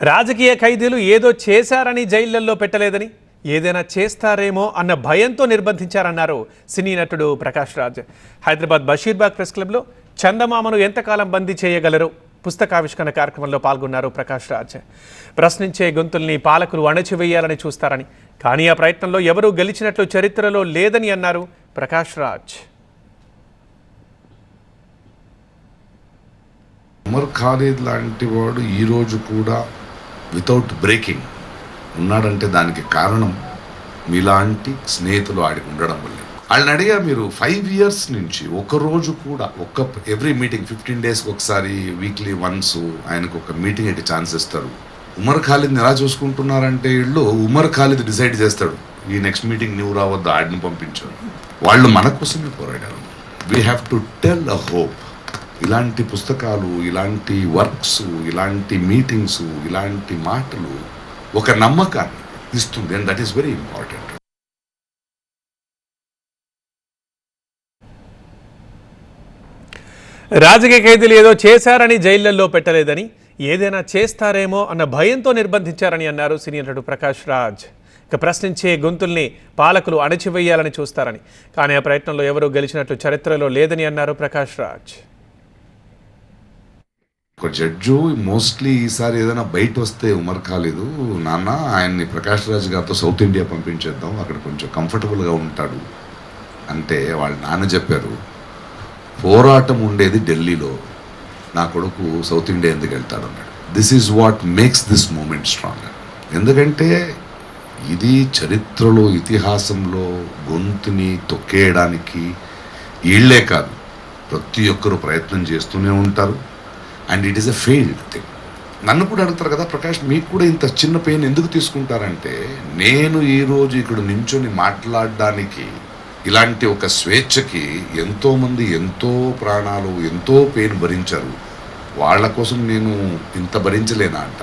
రాజకీయ ఖైదీలు ఏదో చేశారని జైళ్ళలో పెట్టలేదని ఏదైనా చేస్తారేమో అన్న భయంతో నిర్బంధించారన్నారు సినీ నటుడు ప్రకాష్ రాజ్. హైదరాబాద్ బషీర్బాగ్ ప్రెస్ క్లబ్లో చందమామను ఎంతకాలం బందీ చేయగలరు? పుస్తకావిష్కరణ కార్యక్రమంలో పాల్గొన్నారు ప్రకాష్ రాజ్. ప్రశ్నించే గొంతుల్ని పాలకులు అణచివేయాలని చూస్తారని కానీ ఆ ప్రయత్నంలో ఎవరూ గెలిచినట్లు చరిత్రలో లేదని అన్నారు ప్రకాష్ రాజ్. అమర్ ఖాలిద్ లాంటి వాడు ఈరోజు కూడా వితౌట్ బ్రేకింగ్ ఉన్నాడంటే దానికి కారణం మీలాంటి స్నేహితులు ఆడికి ఉండడం వల్లే. వాళ్ళని అడిగా మీరు ఫైవ్ ఇయర్స్ నుంచి ఒక రోజు కూడా ఒక్క ఎవ్రీ మీటింగ్ ఫిఫ్టీన్ డేస్కి ఒకసారి వీక్లీ వన్స్ ఆయనకు ఒక మీటింగ్ అయితే ఛాన్స్ ఇస్తారు. ఉమర్ ఖాలిద్ని ఎలా చూసుకుంటున్నారంటే వీళ్ళు ఉమర్ ఖాలిద్ డిసైడ్ చేస్తాడు ఈ నెక్స్ట్ మీటింగ్ నువ్వు రావద్దు ఆడిని పంపించాడు వాళ్ళు మన కోసమే పోరాడారు. We have to tell a hope ఇలాంటి పుస్తకాలు ఇలాంటి వర్క్స్ ఇలాంటి మీటింగ్స్ ఇలాంటి మాటలు ఒక నమ్మకాన్ని ఇస్తుంది. And that is very important రాజకీయ ఖైదీలు ఏదో చేశారని జైళ్ళలో పెట్టలేదని ఏదైనా చేస్తారేమో అన్న భయంతో నిర్బంధించారని అన్నారు సీనియర్ నటుడు ప్రకాష్ రాజ్. ఇక ప్రశ్నించే గొంతుల్ని పాలకులు అణచివేయాలని చూస్తారని. కానీ ఆ ప్రయత్నంలో ఎవరూ గెలిచినట్లు చరిత్రలో లేదని అన్నారు ప్రకాష్ రాజ్. ఒక జడ్జు మోస్ట్లీ ఈసారి ఏదైనా బయట వస్తే ఉమర్ కాలేదు నాన్న ఆయన్ని ప్రకాష్ రాజ్ గారితో సౌత్ ఇండియా పంపించేద్దాం అక్కడ కొంచెం కంఫర్టబుల్గా ఉంటాడు. అంటే వాళ్ళ నాన్న చెప్పారు పోరాటం ఉండేది ఢిల్లీలో నా కొడుకు సౌత్ ఇండియా ఎందుకు వెళ్తాడు? అన్నాడు. This is what makes this moment strong ఎందుకంటే ఇది చరిత్రలో ఇతిహాసంలో గొంతుని తొక్కేయడానికి వీళ్ళే కాదు ప్రతి ఒక్కరు ప్రయత్నం చేస్తూనే ఉంటారు. And it is a failed thing నన్ను కూడా అడుగుతారు కదా ప్రకాష్ మీకు కూడా ఇంత చిన్న పెయిన్ ఎందుకు తీసుకుంటారంటే నేను ఈరోజు ఇక్కడ నించొని మాట్లాడడానికి ఇలాంటి ఒక స్వేచ్ఛకి ఎంతోమంది ఎంతో ప్రాణాలు ఎంతో పెయిన్ భరించారు. వాళ్ళ కోసం నేను ఇంత భరించలేనా అంట.